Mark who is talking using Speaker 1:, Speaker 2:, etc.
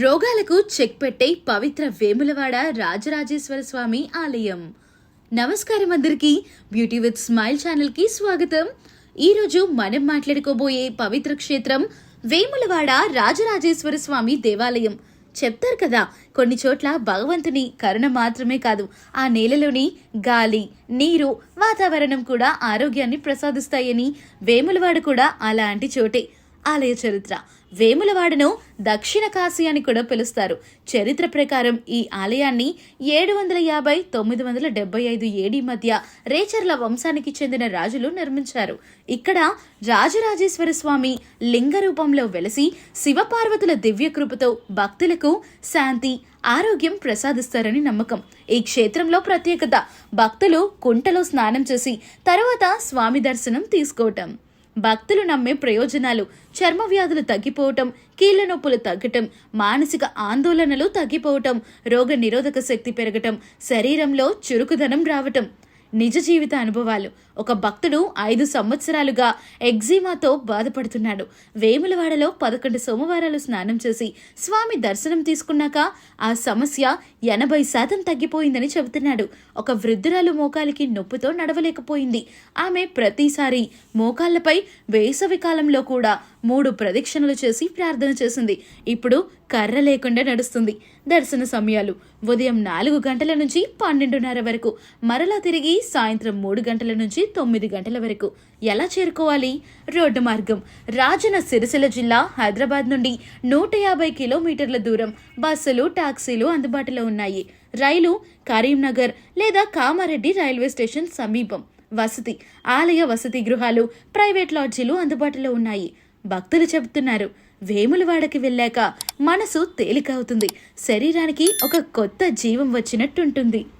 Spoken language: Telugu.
Speaker 1: రోగాలకు చెక్ పెట్టే పవిత్ర వేములవాడ రాజరాజేశ్వర స్వామి ఆలయం. నమస్కారం అందరికీ. బ్యూటీ విత్ స్మైల్ ఛానల్కి స్వాగతం. ఈరోజు మనం మాట్లాడుకోబోయే పవిత్ర క్షేత్రం వేములవాడ రాజరాజేశ్వర స్వామి దేవాలయం. చెప్తారు కదా కొన్ని చోట్ల భగవంతుని కరుణ మాత్రమే కాదు ఆ నేలలోని గాలి నీరు వాతావరణం కూడా ఆరోగ్యాన్ని ప్రసాదిస్తాయని వేములవాడ కూడా అలాంటి చోటే. ఆలయ చరిత్ర. వేములవాడను దక్షిణ కాశీ అని కూడా పిలుస్తారు. చరిత్ర ప్రకారం ఈ ఆలయాన్ని ఏడు వందల యాభై తొమ్మిది వందల డెబ్బై ఐదు ఏడి మధ్య రేచర్ల వంశానికి చెందిన రాజులు నిర్మించారు. ఇక్కడ రాజరాజేశ్వర స్వామి లింగ రూపంలో వెలసి శివపార్వతుల దివ్య కృపతో భక్తులకు శాంతి ఆరోగ్యం ప్రసాదిస్తారని నమ్మకం. ఈ క్షేత్రంలో ప్రత్యేకత భక్తులు కుంటలో స్నానం చేసి తరువాత స్వామి దర్శనం తీసుకోవటం. భక్తులు నమ్మే ప్రయోజనాలు చర్మ వ్యాధులు తగ్గిపోవటం కీళ్ళ నొప్పులు తగ్గటం మానసిక ఆందోళనలు తగ్గిపోవటం రోగ నిరోధక శక్తి పెరగటం శరీరంలో చురుకుదనం రావటం. నిజ జీవిత అనుభవాలు. ఒక భక్తుడు ఐదు సంవత్సరాలుగా ఎగ్జిమాతో బాధపడుతున్నాడు. వేములవాడలో పదకొండు సోమవారాలు స్నానం చేసి స్వామి దర్శనం తీసుకున్నాక ఆ సమస్య ఎనభై శాతం తగ్గిపోయిందని చెబుతున్నాడు. ఒక వృద్ధురాలు మోకాలికి నొప్పితో నడవలేకపోయింది. ఆమె ప్రతిసారి మోకాళ్ళపై వేసవి కాలంలో కూడా మూడు ప్రదక్షిణలు చేసి ప్రార్థన చేసింది. ఇప్పుడు కర్ర లేకుండా నడుస్తుంది. దర్శన సమయాలు. ఉదయం నాలుగు గంటల నుంచి పన్నెండున్నర వరకు. మరలా తిరిగి సాయంత్రం మూడు గంటల నుంచి తొమ్మిది గంటల వరకు. ఎలా చేరుకోవాలి? రోడ్డు మార్గం. రాజన సిరిసిల్ల జిల్లా హైదరాబాద్ నుండి నూట యాభై కిలోమీటర్ల దూరం బస్సులు టాక్సీలు అందుబాటులో ఉన్నాయి. రైలు కరీంనగర్ లేదా కామారెడ్డి రైల్వే స్టేషన్ సమీపం. వసతి ఆలయ వసతి గృహాలు ప్రైవేట్ లాడ్జీలు అందుబాటులో ఉన్నాయి. భక్తులు చెబుతున్నారు. వేములవాడకి వెళ్ళాక మనసు తేలికవుతుంది. శరీరానికి ఒక కొత్త జీవం వచ్చినట్టుంటుంది.